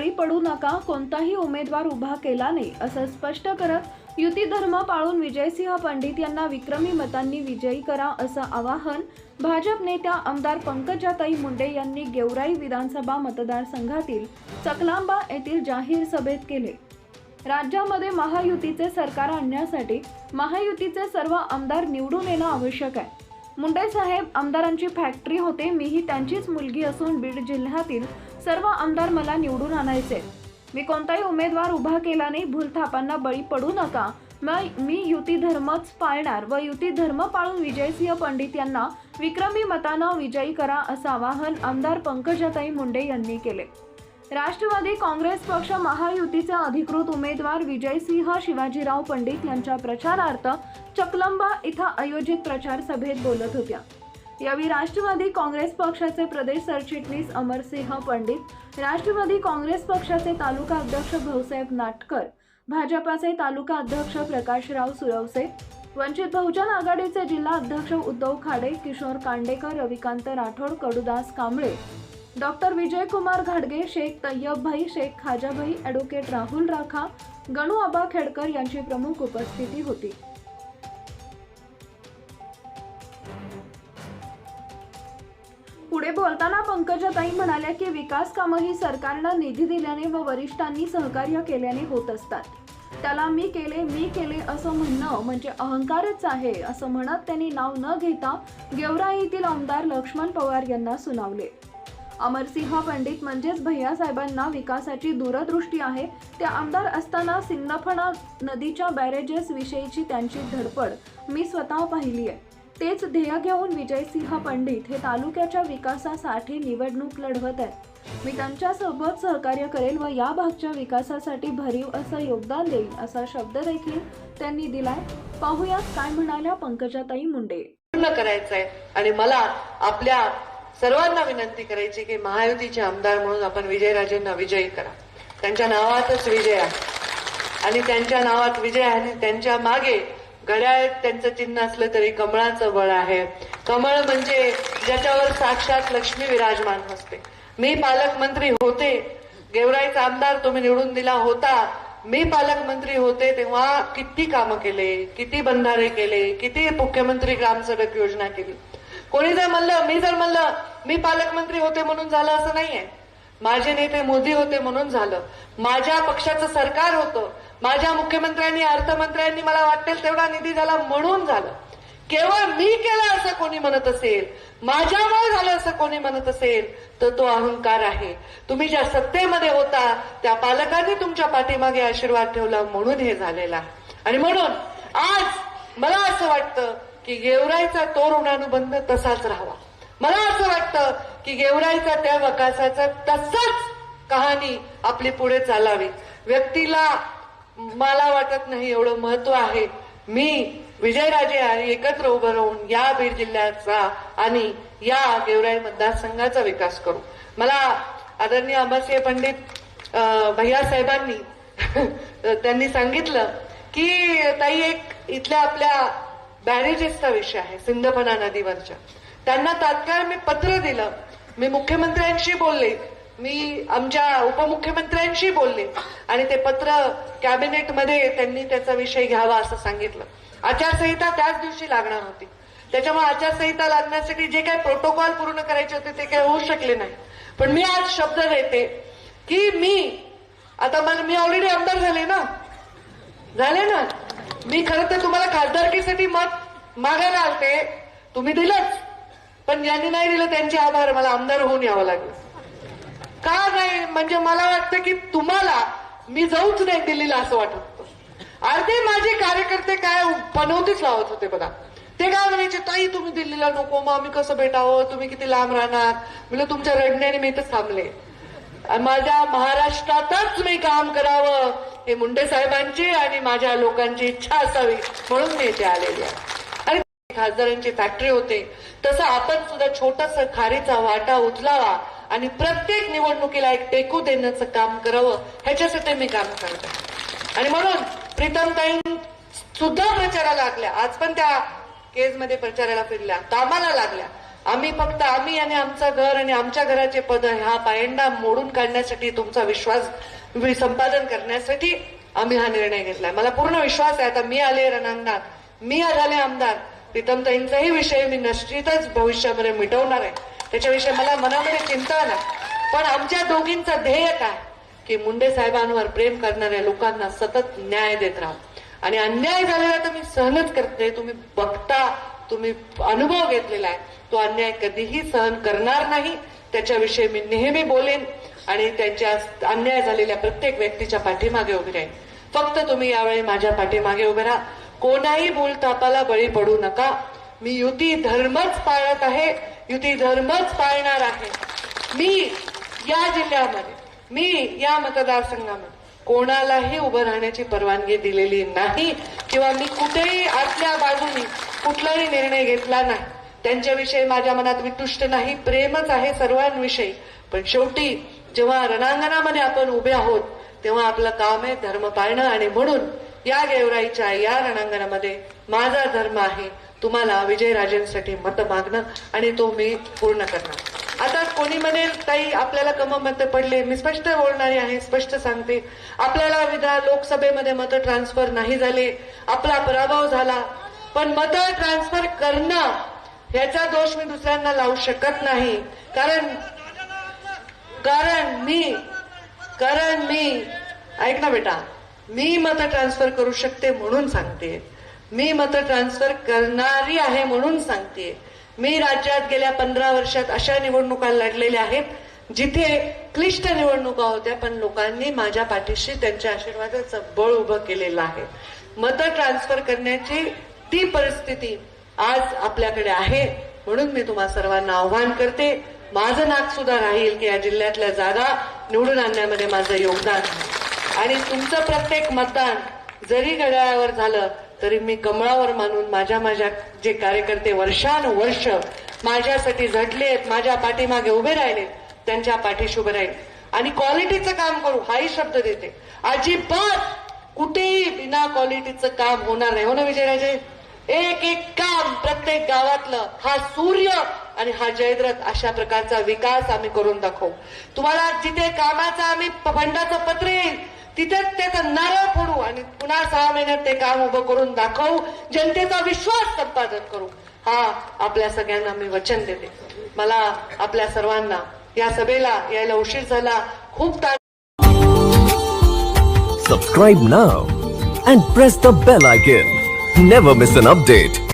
बळी पडू नका कोणताही उमेदवार उभा केला नाही असं स्पष्ट करत युती धर्म पाळून विजयसिंह पंडित यांना विक्रमी मतांनी विजयी करा असं आवाहन भाजप नेत्या आमदार पंकजाताई मुंडे यांनी गेवराई विधानसभा मतदारसंघातील चकलांबा येथील जाहीर सभेत केले. राज्यामध्ये महायुतीचे सरकार आणण्यासाठी महायुतीचे सर्व आमदार निवडून येणं आवश्यक आहे. मुंडे साहेब आमदारांची फॅक्टरी होते मीही त्यांचीच मुलगी असून बीड जिल्ह्यातील सर्व आमदार मला निवडून आणायचे. मी कोणताही उमेदवार उभा केला नाही भूलथापांना बळी पडू नका. मग मी युती धर्मच पाळणार व युती धर्म पाळून विजयसिंह पंडित यांना विक्रमी मतानं विजयी करा असं आवाहन आमदार पंकजाताई मुंडे यांनी केले. राष्ट्रवादी काँग्रेस पक्ष महायुतीचे अधिकृत उमेदवार विजयसिंह शिवाजीराव पंडित यांच्या प्रचारार्थ चकलंबा इथं आयोजित प्रचार सभेत बोलत होत्या. यावेळी राष्ट्रवादी काँग्रेस पक्षाचे प्रदेश सरचिटणीस अमरसिंह पंडित राष्ट्रवादी काँग्रेस पक्षाचे तालुका अध्यक्ष भाऊसाहेब नाटकर भाजपाचे तालुका अध्यक्ष प्रकाशराव सुरवसे वंचित बहुजन आघाडीचे जिल्हा अध्यक्ष उद्धव खाडे किशोर कांडेकर रविकांत राठोड कडुदास कांबळे डॉक्टर विजयकुमार घाडगे शेख तय्यबभाई शेख खाजाभाई ॲडव्होकेट राहुल राखा गणू आबा खेडकर यांची प्रमुख उपस्थिती होती. पुढे बोलताना पंकजाताई म्हणाल्या की विकास कामं ही सरकारनं निधी दिल्याने व वरिष्ठांनी सहकार्य केल्याने होत असतात. त्याला मी केले मी केले असं म्हणणं म्हणजे अहंकारच आहे असं म्हणत त्यांनी नाव न घेता गेवराईतील आमदार लक्ष्मण पवार यांना सुनावले. अमरसिंह पंडित म्हणजेच भैयासाहेबांना विकासाची दूरदृष्टी आहे. ते आमदार असताना सिंदफणा नदीच्या बॅरेजेस विषयीची त्यांची धडपड मी स्वतः पाहिली आहे तेच ध्येय घेऊन विजयसिंह पंडित हे तालुक्याच्या विकासासाठी निवडणूक लढवत आहेत. मी त्यांच्यासोबत सहकार्य करेल व या भागच्या विकासासाठी भरीव असं योगदान देईल असा शब्द देखील त्यांनी दिलाय. पाहुयात काय म्हणाल्या पंकजाताई मुंडे. पूर्ण करायचं आहे आणि मला आपल्या सर्वांना विनंती करायची की महायुतीचे आमदार म्हणून आपण विजयराजेंना विजयी करा. त्यांच्या नावातच विजय आहे. आणि त्यांच्या नावात विजय आणि त्यांच्या मागे घड्याळ त्यांचं चिन्ह असलं तरी कमळाचं बळ आहे. कमळ म्हणजे ज्याच्यावर साक्षात लक्ष्मी विराजमान असते. मी पालकमंत्री होते. गेवराईचा आमदार तुम्ही निवडून दिला होता. मी पालकमंत्री होते तेव्हा किती कामं केले किती बंधारे केले किती मुख्यमंत्री ग्रामसडक योजना केली. कोणी जर म्हणलं मी जर म्हणलं मी पालकमंत्री होते म्हणून झालं असं नाहीये. माझे नेते मोदी होते म्हणून झालं. माझ्या पक्षाचं सरकार होतं. माझ्या मुख्यमंत्र्यांनी अर्थमंत्र्यांनी मला वाटेल तेवढा निधी झाला म्हणून झालं. केवळ मी केलं असं कोणी म्हणत असेल माझ्यामुळे झालं असं कोणी म्हणत असेल तर तो अहंकार आहे. तुम्ही ज्या सत्तेमध्ये होता त्या पालकांनी तुमच्या पाठीमागे आशीर्वाद ठेवला म्हणून हे झालेलं आहे. आणि म्हणून आज मला असं वाटतं की गेवराईचा तो ऋणानुबंध तसाच राहावा. मला असं वाटतं की गेवराईचा त्या वकासाचा तसंच कहाणी आपली पुढे चालावी. व्यक्तीला मला वाटत नाही एवढं महत्त्व आहे. मी विजयराजे आणि एकत्र उभं राहून या बीड जिल्ह्याचा आणि या गेवराई मतदारसंघाचा विकास करू. मला आदरणीय अमरसिंह पंडित भैया साहेबांनी त्यांनी सांगितलं की ताई एक इथल्या आपल्या बॅरेजेसचा विषय आहे सिंधपना नदीवरच्या. त्यांना तात्काळ मी पत्र दिलं. मी मुख्यमंत्र्यांशी बोलले. मी आमच्या उपमुख्यमंत्र्यांशी बोलले. आणि ते पत्र कॅबिनेटमध्ये त्यांनी त्याचा विषय घ्यावा असं सांगितलं. आचारसंहिता त्याच दिवशी लागणार होती. त्याच्यामुळे आचारसंहिता लागण्यासाठी जे काही प्रोटोकॉल पूर्ण करायचे होते ते काही होऊ शकले नाही. पण मी आज शब्द देते की मी आता मला मी ऑलरेडी आमदार झाले ना? झाले ना? मी खरं तर तुम्हाला खासदारकीसाठी मत मागायला आलते. तुम्ही दिलंच. पण ज्यांनी नाही दिलं त्यांचे आभार. मला आमदार होऊन यावं लागलं. का नाही? म्हणजे मला वाटतं की तुम्हाला मी जाऊच नाही दिल्लीला असं वाटत होतं. अर्धे माझे कार्यकर्ते काय बनवतीच लावत होते बघा. ते काय म्हणायचे ताई तुम्ही दिल्लीला नको मग आम्ही कसं भेटावं? तुम्ही किती लांब राहणार? म्हणजे तुमच्या रडण्याने मी इथं थांबले. माझ्या महाराष्ट्रातच मी काम करावं. हे मुंडे साहेबांची आणि माझ्या लोकांची इच्छा असावी म्हणून मी इथे आलेली आहे. खासदारांची फॅक्टरी होते. तसं आपण सुद्धा छोटस खारीचा वाटा उचलावा आणि प्रत्येक निवडणुकीला एक टेकू देण्याचं काम करावं ह्याच्यासाठी मी काम करते. आणि म्हणून प्रीतमताई सुद्धा प्रचाराला लागल्या. आज पण त्या केजमध्ये प्रचाराला फिरल्या कामाला लागल्या. आम्ही फक्त आम्ही आणि आमचं घर आणि आमच्या घराचे पद ह्या पायंडा मोडून काढण्यासाठी तुमचा विश्वास संपादन करण्यासाठी आम्ही हा निर्णय घेतलाय. मला पूर्ण विश्वास आहे. आता मी आले रणांगणात. मी झाले आमदार. प्रीतमताईंचाही विषय मी निश्चितच भविष्यामध्ये मिटवणार आहे. त्याच्याविषयी मला मनामध्ये चिंता नाही. पण आमच्या दोघींचं ध्येय काय? की मुंडे साहेबांवर प्रेम करणाऱ्या लोकांना सतत न्याय देत राहू. आणि अन्याय झालेला तर मी सहनच करते तुम्ही बघता तुम्ही अनुभव घेतलेला आहे. तो अन्याय कधीही सहन करणार नाही. त्याच्याविषयी मी नेहमी बोलेन आणि त्यांच्या अन्याय झालेल्या प्रत्येक व्यक्तीच्या पाठीमागे उभी राहीन. फक्त तुम्ही यावेळी माझ्या पाठीमागे उभे राहा. कोणाही बोलतापाला बळी पडू नका. मी युती धर्मच पाळत आहे युती धर्मच पाळणार आहे. मी या जिल्ह्यामध्ये मी या मतदारसंघामध्ये कोणालाही उभं राहण्याची परवानगी दिलेली नाही किंवा मी कुठेही आतल्या बाजूनी कुठलाही निर्णय घेतला नाही. त्यांच्याविषयी माझ्या मनात वितुष्ट नाही प्रेमच आहे सर्वांविषयी. पण शेवटी जेव्हा रणांगणामध्ये आपण उभे आहोत तेव्हा आपलं काम आहे धर्म पाळणं आणि म्हणून या गेवराईच्या या रणांगणामध्ये माझा धर्म आहे. तुम्हाला विजयराजेंसाठी मत मागणं आणि तो मी पूर्ण करणार. आता कोणी म्हणेल ताई आपल्याला कम मत पडले मी स्पष्ट बोलणारी आहे स्पष्ट सांगते. आपल्याला विधा लोकसभेमध्ये मत ट्रान्सफर नाही झाले. आपला पराभव झाला. पण मत ट्रान्सफर करणं ह्याचा दोष मी दुसऱ्यांना लावू शकत नाही. कारण कारण मी कारण मी ऐक ना बेटा मी मत ट्रान्सफर करू शकते म्हणून सांगते. मी मत ट्रान्सफर करणारी आहे म्हणून सांगते. मी राज्यात गेल्या पंधरा वर्षात अशा निवडणुका लढलेल्या आहेत जिथे क्लिष्ट निवडणुका होत्या पण लोकांनी माझ्या पाठीशी त्यांच्या आशीर्वादाचं बळ उभं केलेलं आहे. मत ट्रान्सफर करण्याची ती परिस्थिती आज आपल्याकडे आहे म्हणून मी तुम्हा सर्वांना आव्हान करते. माझं नाक सुद्धा राहील की या जिल्ह्यातल्या जागा निवडून आणण्यामध्ये माझं योगदान आहे. आणि तुमचं प्रत्येक मतदान जरी घड्याळावर झालं तरी मी कमळावर मानून माझ्या माझ्या जे कार्यकर्ते वर्षानुवर्ष माझ्यासाठी झटलेत माझ्या पाठीमागे उभे राहिले त्यांच्या पाठीशी उभे राहील आणि क्वालिटीचं काम करू हाही शब्द देते. अजिबात कुठेही बिना क्वालिटीचं काम होणार नाही. हो ना विजयराजे? एक एक काम प्रत्येक गावातलं हा सूर्य आणि हा जयद्रथ अशा प्रकारचा विकास आम्ही करून दाखवू. तुम्हाला जिथे कामाचा आम्ही फंडाचं पत्र येईल तिथेच त्याचा नारळ फोडू आणि पुन्हा सहा महिन्यात ते काम उभं करून दाखवू. जनतेचा विश्वास संपादन करू. हा आपल्या सगळ्यांना मी वचन देते. मला आपल्या सर्वांना या सभेला यायला उशीर झाला. खूप ताण now and press the bell icon never miss an update.